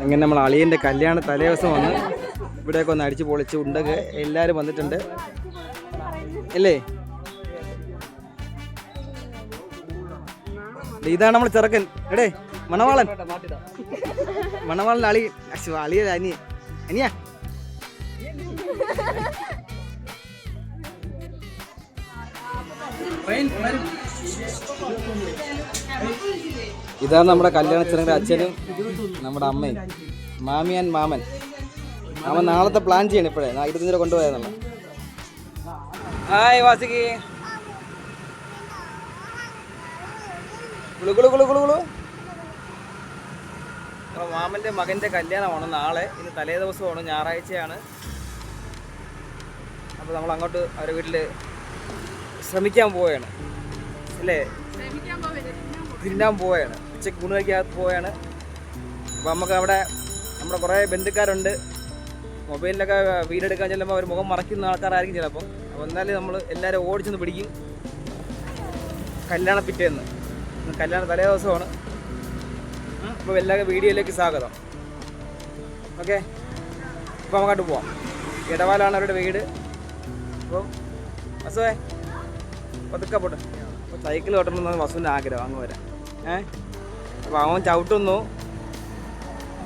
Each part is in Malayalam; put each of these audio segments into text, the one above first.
അങ്ങനെ നമ്മൾ അളിയന്റെ കല്യാണ തലേദിവസം വന്ന് ഇവിടെയൊക്കെ ഒന്ന് അടിച്ച് പൊളിച്ച് ഉണ്ടൊക്കെ എല്ലാവരും വന്നിട്ടുണ്ട്. അല്ലേ ഇതാണ് നമ്മൾ ചെറുക്കൻ. എടേ മണവാളൻ. മണവാളൻ അളി അളിയ അനിയ. അനിയ ഇതാണ് നമ്മുടെ കല്യാണച്ചനങ്ങളുടെ അച്ഛനും നമ്മുടെ അമ്മയും. മാമിയൻ മാമൻ. അവൻ നാളത്തെ പ്ലാൻ ചെയ്യണം ഇപ്പോഴേ. നാ രൂപ കൊണ്ടുപോയെന്നുള്ള ഹായ് വാസിക്ക് കുളു കുളു കുളു കല്യാണമാണ് നാളെ. ഇന്ന് തലേ ദിവസമാണ് ഞായറാഴ്ചയാണ്. അപ്പോൾ നമ്മൾ അങ്ങോട്ട് അവരുടെ വീട്ടിൽ ശ്രമിക്കാൻ പോവുകയാണ് അല്ലേ? തിന്നാൻ പോവുകയാണ്. ഉച്ചയ്ക്ക് ഊണ് കഴിക്കാൻ പോവുകയാണ്. അപ്പോൾ നമുക്ക് അവിടെ നമ്മുടെ കുറേ ബന്ധുക്കാരുണ്ട്. മൊബൈലിലൊക്കെ വീഡിയോ എടുക്കാൻ ചെല്ലുമ്പോൾ അവർ മുഖം മറയ്ക്കുന്ന ആൾക്കാരായിരിക്കും ചിലപ്പോൾ അപ്പോൾ എന്നാലും നമ്മൾ എല്ലാവരും ഓടിച്ചൊന്ന് പിടിക്കും. കല്യാണ പിറ്റേന്ന്. കല്യാണ തലേ ദിവസമാണ്. അപ്പോൾ എല്ലാവർക്കും വീഡിയോയിലേക്ക് സ്വാഗതം. ഓക്കെ? അപ്പോൾ നമുക്കങ്ങോട്ട് പോവാം. ഇടവാലാണ് അവരുടെ വീട്. അപ്പോൾ അസുഖേ പതുക്കെ പോട്ടെ. അപ്പോൾ സൈക്കിൾ ഓട്ടണമെന്നാണ് വസുവിന്റെ ആഗ്രഹം അങ്ങ് വരാൻ ഏ? അപ്പോൾ അവൻ ചവിട്ടുന്നു.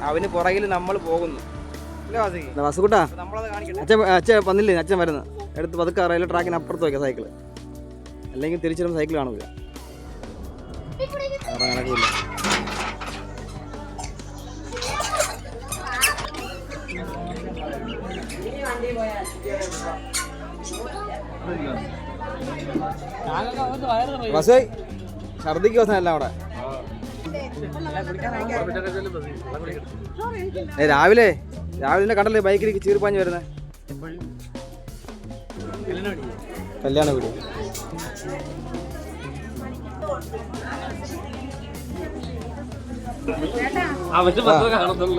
അവന് പുറകിൽ നമ്മൾ പോകുന്നു. വസുകുട്ടാ. അച്ഛൻ അച്ഛൻ വന്നില്ലേ? അച്ഛൻ വരുന്ന. എടുത്ത് പതുക്കെ റെയിൽവേ ട്രാക്കിന് അപ്പുറത്ത് വയ്ക്കാം സൈക്കിൾ അല്ലെങ്കിൽ തിരിച്ചിരുന്ന സൈക്കിൾ കാണൂല. വണ്ടി നടക്കില്ല വസേ ഛർദിക്ക് അല്ല അവിടെ. ഏ, രാവിലെ രാവിലെ കണ്ടല്ലേ ബൈക്കിലേക്ക് ചീർപ്പാഞ്ഞ് വരുന്നത് കല്യാണ വീട്.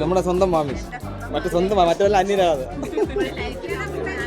നമ്മുടെ സ്വന്തം മാമി. മറ്റു സ്വന്തം മറ്റേ അന്യരാത് ആ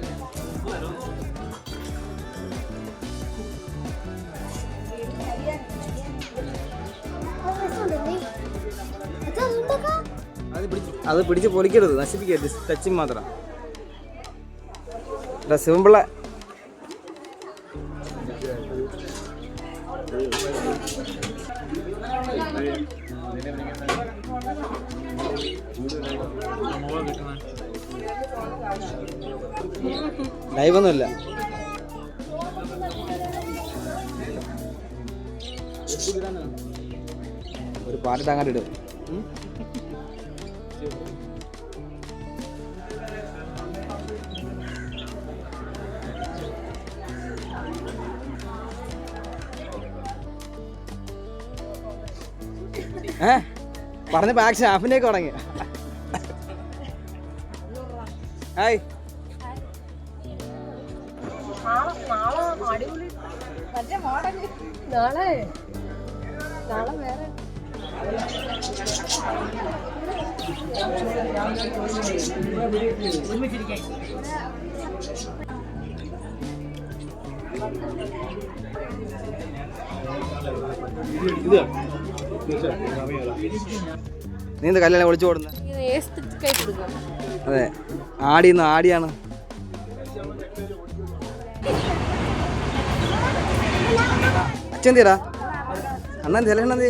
അത് പിടിച്ച് പൊളിക്കരുത് നശിപ്പിക്കരുത്. ടച്ചിങ് മാത്രം. അല്ല സിമ്പിള. ലൈവൊന്നുമില്ല. ഒരു പാട്ടിട്ട് അങ്ങോട്ട് ഇടും? ഏ? പറഞ്ഞപ്പോ ആക്ഷൻ അഭിനയൊക്കെ തുടങ്ങി. ഹായ്. നാളെ. നാളെ വേറെ. നീ എന്താ കല്യാണം ഒളിച്ചു aesthetic അതെ. ആടിന്ന് ആടിയാണ്. അച്ഛൻ തീരാ അണ്ണൻ ചെലണ്ണ തീ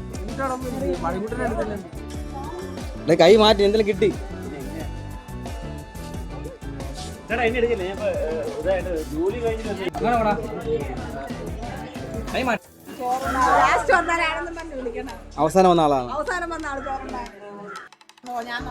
കൈ മാറ്റി എന്തെങ്കിലും കിട്ടി. അവസാനം വന്ന ആളാണ്. അവസാനം വന്ന ആൾ ചോറുണ്ടായി ഓ ഞാൻ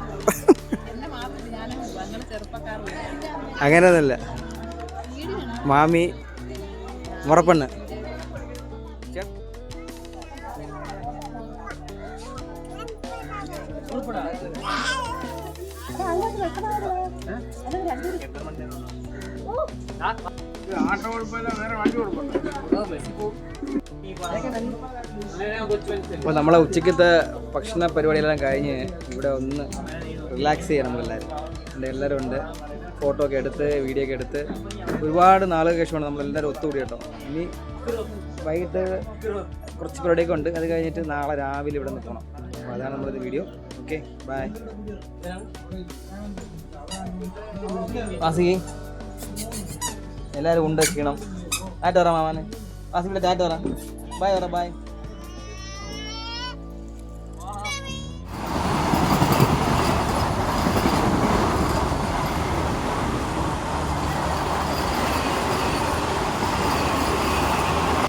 അപ്പോൾ നമ്മളെ ഉച്ചക്കത്തെ ഭക്ഷണ പരിപാടിയെല്ലാം കഴിഞ്ഞ് ഇവിടെ ഒന്ന് റിലാക്സ് ചെയ്യാം നമ്മളെല്ലാവരും എന്റെ എല്ലാവരും ഉണ്ട്. ഫോട്ടോ ഒക്കെ എടുത്ത് വീഡിയോ ഒക്കെ എടുത്ത്. ഒരുപാട് നാളുകൾക്ക് ശേഷമാണ് നമ്മളെല്ലാവരും ഒത്തുകൂടി കേട്ടോ. ഇനി വൈകിട്ട് കുറച്ച് പരിപാടിയൊക്കെ ഉണ്ട്. അത് കഴിഞ്ഞിട്ട് നാളെ രാവിലെ ഇവിടെ നിന്ന് പോകണം അപ്പോൾ അതാണ് നമ്മളിത് വീഡിയോ ഓക്കെ ബൈ വാസികി എല്ലാവരും ഉണ്ട് ക്ഷീണം ടാറ്റ പറ മാമാനെ. വാസിക്കിയുടെ ആയിട്ട് പറ ബൈ പറ ബൈ